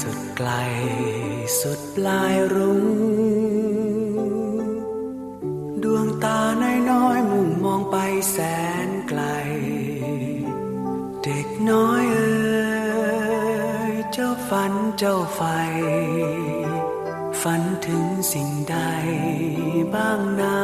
สุดไกลสุดปลายรุ้งดวงตาน้อยๆมุ่งมองไปแสนไกล เด็กน้อยเอ๋ยเจ้าฝันเจ้าไฟ ฝันถึงสิ่งใดบ้างนะ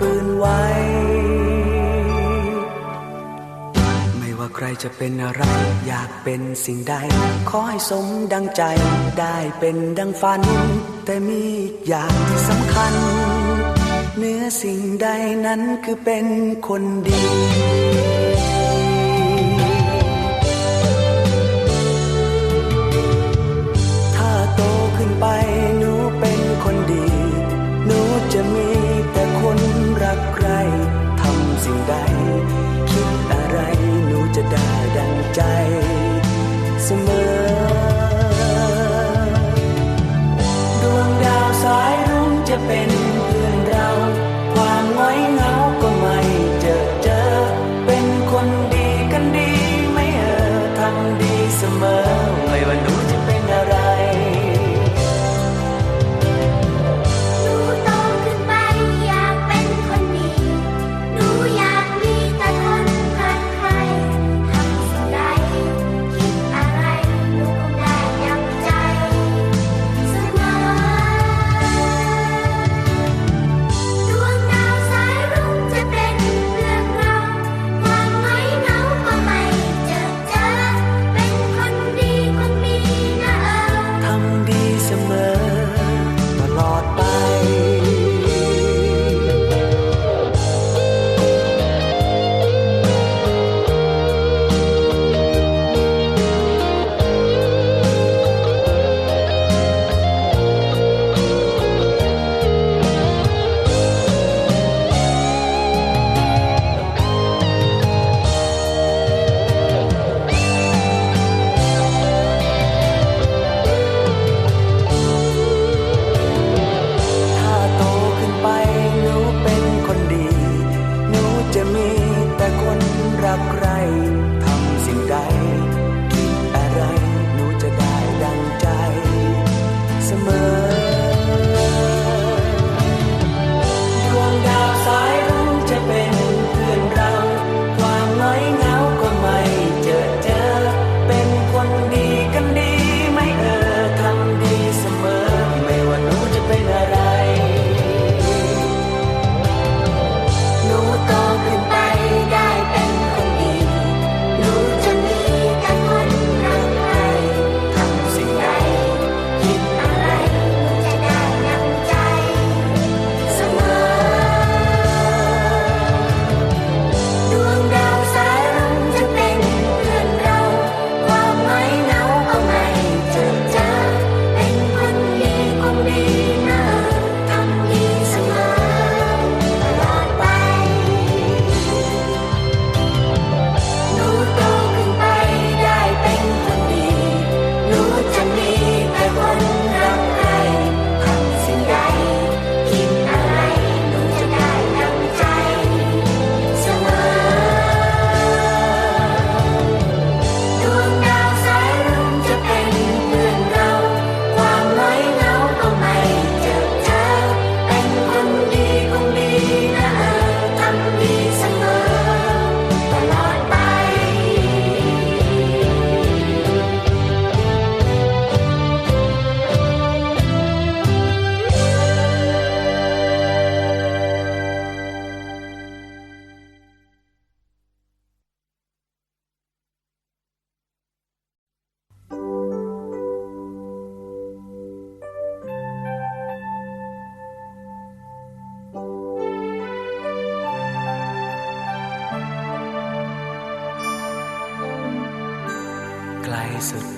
ปืนไว้ ไม่ว่าใครจะเป็นอะไร อยากเป็นสิ่งใด ขอให้สมดังใจ ได้เป็นดังฝัน แต่มีอีกอย่างที่สำคัญเนื้อสิ่งใดนั้นคือเป็นคนดี some more.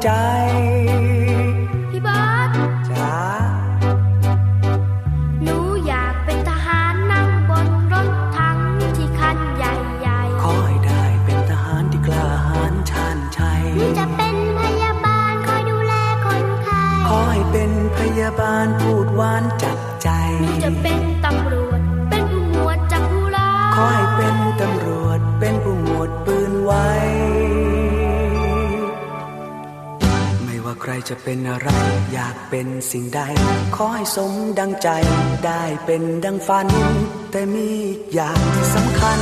die. ่ว่าใครจะเป็นอะไร อยากเป็นสิ่งใด ขอให้สมดังใจ ได้เป็นดังฝัน แต่มีอย่างที่สำคัญ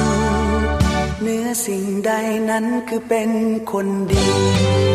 เนื้อสิ่งใดนั้นคือเป็นคนดี